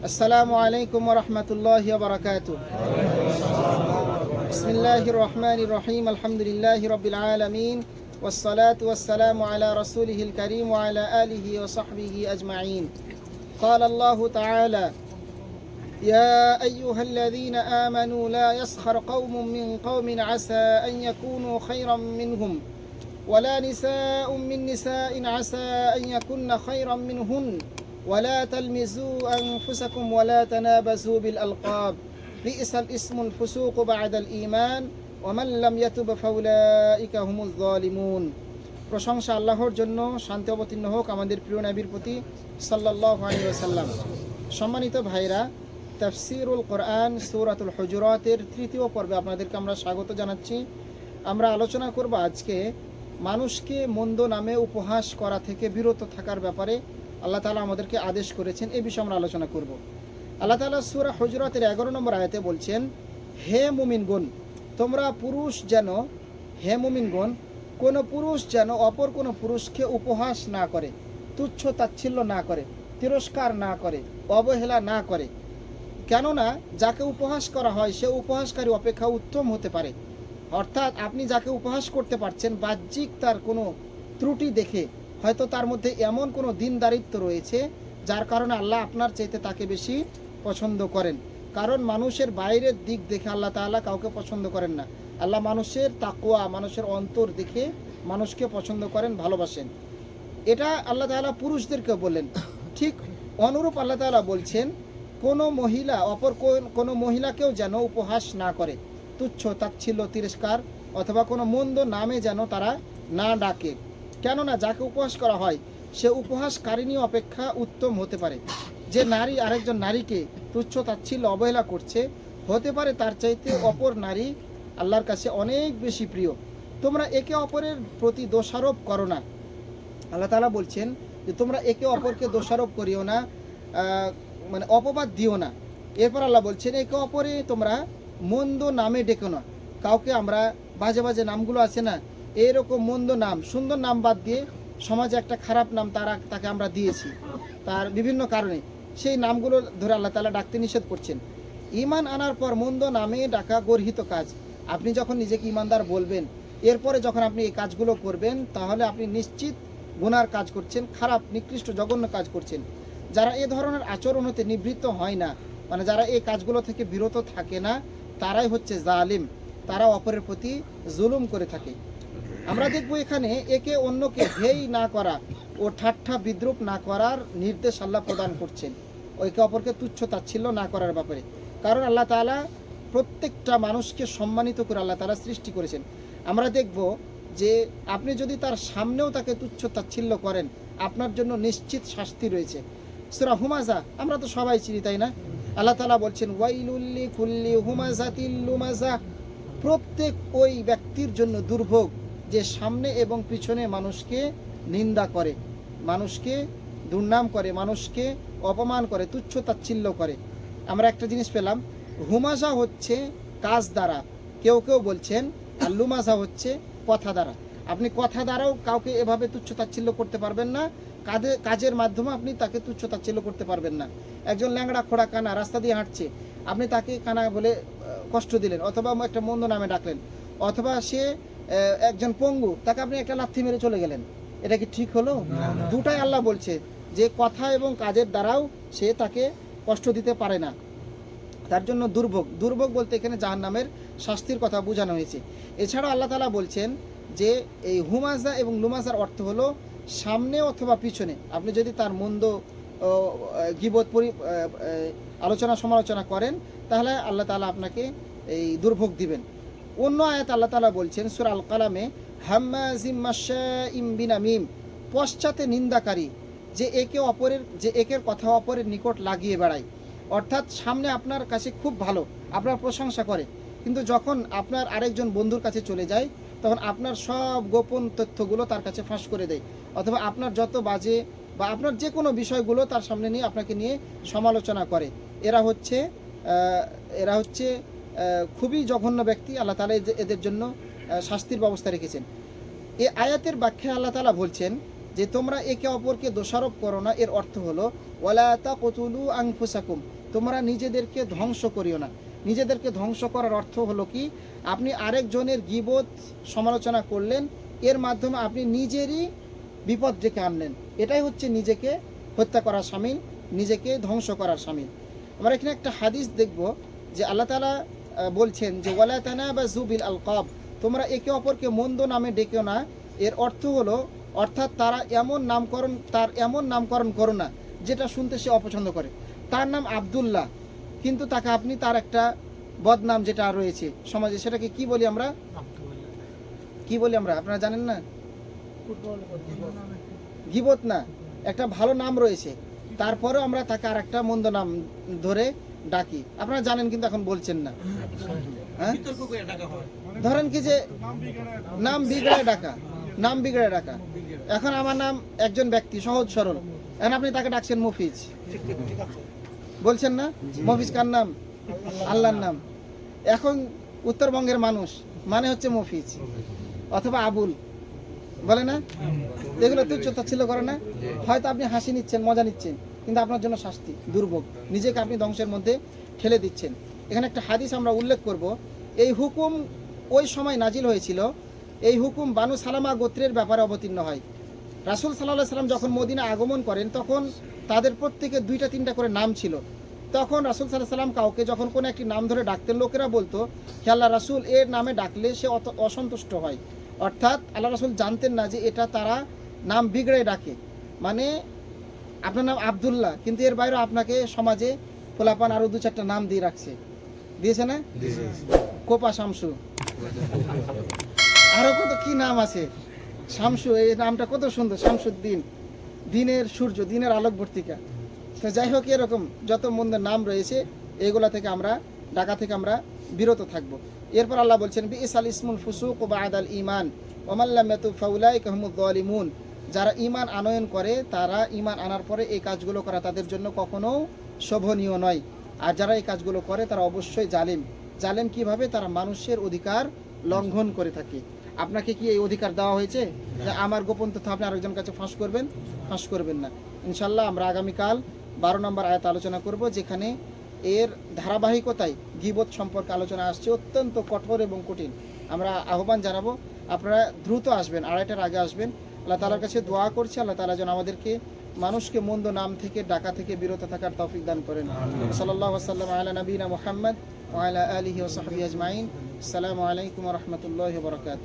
السلام عليكم ورحمة الله وبركاته. بسم الله الرحمن الرحيم. الحمد لله رب العالمين. والصلاة والسلام على رسوله الكريم وعلى آله وصحبه أجمعين. قال الله تعالى يا أيها الذين آمنوا لا يسخر قوم من قوم عسى أن يكونوا خيرا منهم ولا نساء من نساء عسى أن يكن خيرا منهن. ولا تلمزوا أنفسكم ولا تنابزوا بالألقاب بئس الاسم الفسوق بعد الإيمان ومن لم يتب فأولئك هم الظالمون প্রশংসা আল্লাহর জন্য শান্তি অবতীর্ণ হোক আমাদের প্রিয় নবীর প্রতি সাল্লাহ আলী ওসাল্লাম সম্মানিত ভাইরা তাফসিরুল কোরআন সৌরাতুল হজুরাতের তৃতীয় পর্বে আপনাদেরকে আমরা স্বাগত জানাচ্ছি আমরা আলোচনা করব আজকে মানুষকে মন্দ নামে উপহাস করা থেকে বিরত থাকার ব্যাপারে আল্লাহ তালা আমাদেরকে আদেশ করেছেন এই বিষয়ে আমরা আলোচনা করব। আল্লাহ তালা সুরা হজরতের এগারো নম্বর আয়তে বলছেন, হে মুমিনগুন তোমরা পুরুষ যেন, হে মুমিনগণ, কোনো পুরুষ যেন অপর কোনো পুরুষকে উপহাস না করে, তুচ্ছ তাচ্ছিল্য না করে, তিরস্কার না করে, অবহেলা না করে, কেননা যাকে উপহাস করা হয়, সে উপহাসকারী অপেক্ষা উত্তম হতে পারে। অর্থাৎ আপনি যাকে উপহাস করতে পারছেন, বাহ্যিক তার কোনো ত্রুটি দেখে হয়তো তার মধ্যে এমন কোনো দিনদারিত্ব রয়েছে যার কারণে আল্লাহ আপনার চাইতে তাকে বেশি পছন্দ করেন। কারণ মানুষের বাইরের দিক দেখে আল্লাহ তাআলা কাউকে পছন্দ করেন না। আল্লাহ মানুষের তাকোয়া মানুষের অন্তর দেখে মানুষকে পছন্দ করেন, ভালোবাসেন। এটা আল্লাহ তাআলা পুরুষদেরকে বলেন ঠিক অনুরূপ আল্লাহ তাআলা বলছেন, কোনো মহিলা, অপর কোনো মহিলাকেও যেন উপহাস না করে। তুচ্ছ, তাচ্ছিল্য, তিরস্কার অথবা কোনো মন্দ নামে যেন তারা না ডাকে। কেননা যাকে উপহাস করা হয়, সে উপহাসকারিণী অপেক্ষা উত্তম হতে পারে। যে নারী আরেকজন নারীকে তুচ্ছ তাচ্ছিল্য অবহেলা করছে, হতে পারে তার চাইতে অপর নারী আল্লাহর কাছে অনেক বেশি প্রিয়। তোমরা একে অপরের প্রতি দোষারোপ করো না। আল্লাহ তালা বলছেন যে, তোমরা একে অপরকে দোষারোপ করিও না মানে অপবাদ দিও না। এরপর আল্লাহ বলছেন, একে অপরে তোমরা মন্দ নামে ডেকো না। কাউকে আমরা বাজে বাজে নামগুলো আছে না এরকম মন্দ নাম, সুন্দর নাম বাদ দিয়ে সমাজে একটা খারাপ নাম তারা, তাকে আমরা দিয়েছি। তার বিভিন্ন কারণে সেই নামগুলো ধরে আল্লাহ তালা ডাকতে নিষেধ করছেন। ইমান আনার পর মন্দ নামে ডাকা গর্হিত কাজ। আপনি যখন নিজেকে ইমানদার বলবেন, এরপরে যখন আপনি এই কাজগুলো করবেন, তাহলে আপনি নিশ্চিত গুনার কাজ করছেন, খারাপ, নিকৃষ্ট, জঘন্য কাজ করছেন। যারা এ ধরনের আচরণ হতে নিবৃত্ত হয় না মানে যারা এই কাজগুলো থেকে বিরত থাকে না, তারাই হচ্ছে জালিম। তারা অপরের প্রতি জুলুম করে থাকে। আমরা দেখব এখানে একে অন্যকে হেই না করা ও ঠাট্টা বিদ্রুপ না করার নির্দেশ আল্লাহ প্রদান করছেন। একে অপরকে তুচ্ছ তাচ্ছিল্য না করার ব্যাপারে। কারণ আল্লাহ তাআলা প্রত্যেকটা মানুষকে সম্মানিত করে আল্লাহ তালা সৃষ্টি করেছেন। আমরা দেখব যে আপনি যদি তার সামনেও তাকে তুচ্ছ তাচ্ছিল্য করেন, আপনার জন্য নিশ্চিত শাস্তি রয়েছে। সুরা হুমাজা আমরা তো সবাই চিনি, তাই না? আল্লাহ তালা বলছেন ওয়াইলুল্লি কুল্লি হুমাজাতিল লুমাজা প্রত্যেক ওই ব্যক্তির জন্য দুর্ভোগ। যে সামনে এবং পিছনে মানুষকে নিন্দা করে, মানুষকে দুর্নাম করে, মানুষকে অপমান করে, তুচ্ছ তাচ্ছিল্য করে। আমরা একটা জিনিস পেলাম হুমাজা হচ্ছে কাজ দ্বারা। কেউ কেউ বলছেন, আর লুমাজা হচ্ছে কথা দ্বারা। আপনি কথা দ্বারাও কাউকে এভাবে তুচ্ছ তাচ্ছিল্য করতে পারবেন না কাজে কাজের মাধ্যমে আপনি তাকে তুচ্ছ তাচ্ছিল্য করতে পারবেন না। একজন ল্যাংড়া খোড়া কানা রাস্তা দিয়ে হাঁটছে, আপনি তাকে কানা বলে কষ্ট দিলেন, অথবা একটা মন্দ নামে ডাকলেন, অথবা সে একজন পঙ্গু তাকে আপনি একটা লাথি মেরে চলে গেলেন। এটা কি ঠিক হলো? দুটাই আল্লাহ বলছে যে কথা এবং কাজের দ্বারাও সে তাকে কষ্ট দিতে পারে না। তার জন্য দুর্ভোগ। দুর্ভোগ বলতে এখানে জাহান নামের শাস্তির কথা বোঝানো হয়েছে। এছাড়াও আল্লাহ তালা বলছেন যে এই হুমাজা এবং লুমাজার অর্থ হলো সামনে অথবা পিছনে। আপনি যদি তার মন্দ গিবত পরি আলোচনা সমালোচনা করেন তাহলে আল্লাহ তালা আপনাকে এই দুর্ভোগ দিবেন। অন্য আয়াত আল্লাহ তালা বলছেন, সুর আল কালামে হাম্মাজিম পশ্চাতে নিন্দাকারী, যে একে অপরের, যে একের কথা অপরের নিকট লাগিয়ে বেড়ায়। অর্থাৎ সামনে আপনার কাছে খুব ভালো, আপনার প্রশংসা করে। কিন্তু যখন আপনার আরেকজন বন্ধুর কাছে চলে যায়, তখন আপনার সব গোপন তথ্যগুলো তার কাছে ফাঁস করে দেয়। অথবা আপনার যত বাজে বা আপনার যে কোনো বিষয়গুলো তার সামনে নিয়ে আপনাকে নিয়ে সমালোচনা করে। এরা হচ্ছে এরা হচ্ছে খুবই জঘন্য ব্যক্তি, আল্লাহ তালা এদের জন্য শাস্তির ব্যবস্থা রেখেছেন। এ আয়াতের ব্যাখ্যায় আল্লাহ তালা বলছেন যে, তোমরা একে অপরকে দোষারোপ করো না, এর অর্থ হলো, ওয়ালা তাকতুলু আনফুসাকুম, তোমরা নিজেদেরকে ধ্বংস করিও না। নিজেদেরকে ধ্বংস করার অর্থ হলো কি? আপনি আরেকজনের গিবোধ সমালোচনা করলেন, এর মাধ্যমে আপনি নিজেরই বিপদ ডেকে আনলেন। এটাই হচ্ছে নিজেকে হত্যা করার সামিল, নিজেকে ধ্বংস করার সামিল। আমরা এখানে একটা হাদিস দেখব যে, আল্লাহ তালা বলছেন যে ওয়ালা তানা বা জুবিল আল কব তোমরা একে অপরকে মন্দ নামে ডেকেও না। এর অর্থ হলো অর্থাৎ তারা এমন নামকরণ তার এমন নামকরণ করো না যেটা শুনতে সে অপছন্দ করে। তার নাম আব্দুল্লাহ কিন্তু তাকে আপনি তার একটা বদনাম যেটা রয়েছে সমাজে সেটাকে কি বলি আমরা? কি বলি আমরা? আপনারা জানেন না? গিবত না। একটা ভালো নাম রয়েছে। তারপরেও আমরা তাকে আর একটা মন্দ নাম ধরে ডাকি। আপনারা জানেন কিন্তু এখন বলছেন না। হ্যাঁ? ধরেন কি যে নাম বিগড়ে ডাকা নাম বিগড়ে ডাকা। এখন আমার নাম একজন ব্যক্তি সহজ সরল। এখন আপনি তাকে ডাকছেন মফিজ। বলছেন না? মফিজ কার নাম? আল্লাহর নাম। এখন উত্তরবঙ্গের মানুষ মানে হচ্ছে মফিজ। অথবা আবুল। বলে না? এগুলো তুচ্ছ তাচ্ছিল্য করে না। হয়তো আপনি হাসি নিচ্ছেন, মজা নিচ্ছেন, কিন্তু আপনার জন্য শাস্তি, দুর্ভোগ। নিজেকে আপনি ধ্বংসের মধ্যে ঠেলে দিচ্ছেন। এখানে একটা হাদিস আমরা উল্লেখ করব। এই হুকুম ওই সময় নাজিল হয়েছিল। এই হুকুম বানু সালামা গোত্রের ব্যাপারে অবতীর্ণ হয়। রাসুল সাল্লাহ সাল্লাম যখন মদিনা আগমন করেন, তখন তাদের প্রত্যেকে দুইটা, তিনটা করে নাম ছিল। তখন রাসুল সাল্লাহ সাল্লাম কাউকে যখন কোনো একটি নাম ধরে ডাকতেন, লোকেরা বলতো, হে আল্লাহ রাসুল, এর নামে ডাকলে সে অসন্তুষ্ট হয়। অর্থাৎ আল্লাহ রাসুল জানতেন না যে এটা তারা নাম বিগড়ে ডাকে মানে আপনার নাম আবদুল্লাহ কিন্তু এর বাইরেও আপনাকে সমাজে পোলাপান আরও দু চারটা নাম দিয়ে রাখছে। দিয়েছে না? কোপা শামসু। আরও কত কি নাম আছে? শামসু এই নামটা কত সুন্দর শামসুদ্দিন দিনের সূর্য দিনের আলোকবর্তিকা তো যাই হোক এরকম যত মন্দের নাম রয়েছে এগুলা থেকে আমরা ডাকা থেকে আমরা বিরত থাকব। এরপর আল্লাহ বলছেন বি ইসাল ইসমুল ফুসুক ও বাদ আল ইমান ওমাল্লামেতু ফাউলাই কাহমুদ্দলিমুন যারা ইমান আনয়ন করে তারা ইমান আনার পরে এই কাজগুলো করা তাদের জন্য কখনো শোভনীয় নয়। আর যারা এই কাজগুলো করে তারা অবশ্যই জালিম। জালেম কীভাবে? তারা মানুষের অধিকার লঙ্ঘন করে থাকে। আপনাকে কি এই অধিকার দেওয়া হয়েছে? যে আমার গোপন তথ্য আপনি আরেকজন কাছে ফাঁস করবেন? ফাঁস করবেন না। ইনশাল্লাহ আমরা আগামীকাল বারো নম্বর আয়াত আলোচনা করব যেখানে এর ধারাবাহিকতায় গিবত সম্পর্কে আলোচনা আসছে অত্যন্ত কঠোর এবং কঠিন। আমরা আহ্বান জানাব আপনারা দ্রুত আসবেন আড়াইটার আগে আসবেন। আল্লাহ তালার কাছে দোয়া করছি আল্লাহ তালা যেন আমাদেরকে মানুষকে মন্দ নাম থেকে ডাকা থেকে বিরত থাকার তৌফিক দান করেন। সাল্লাহ সাল্লাম আলা নবীনা মোহাম্মদ ওয়ালা আলিহি ওসাহাবি আজমাইন। আসসালামু আলাইকুম রহমতুল্লাহ বরকাত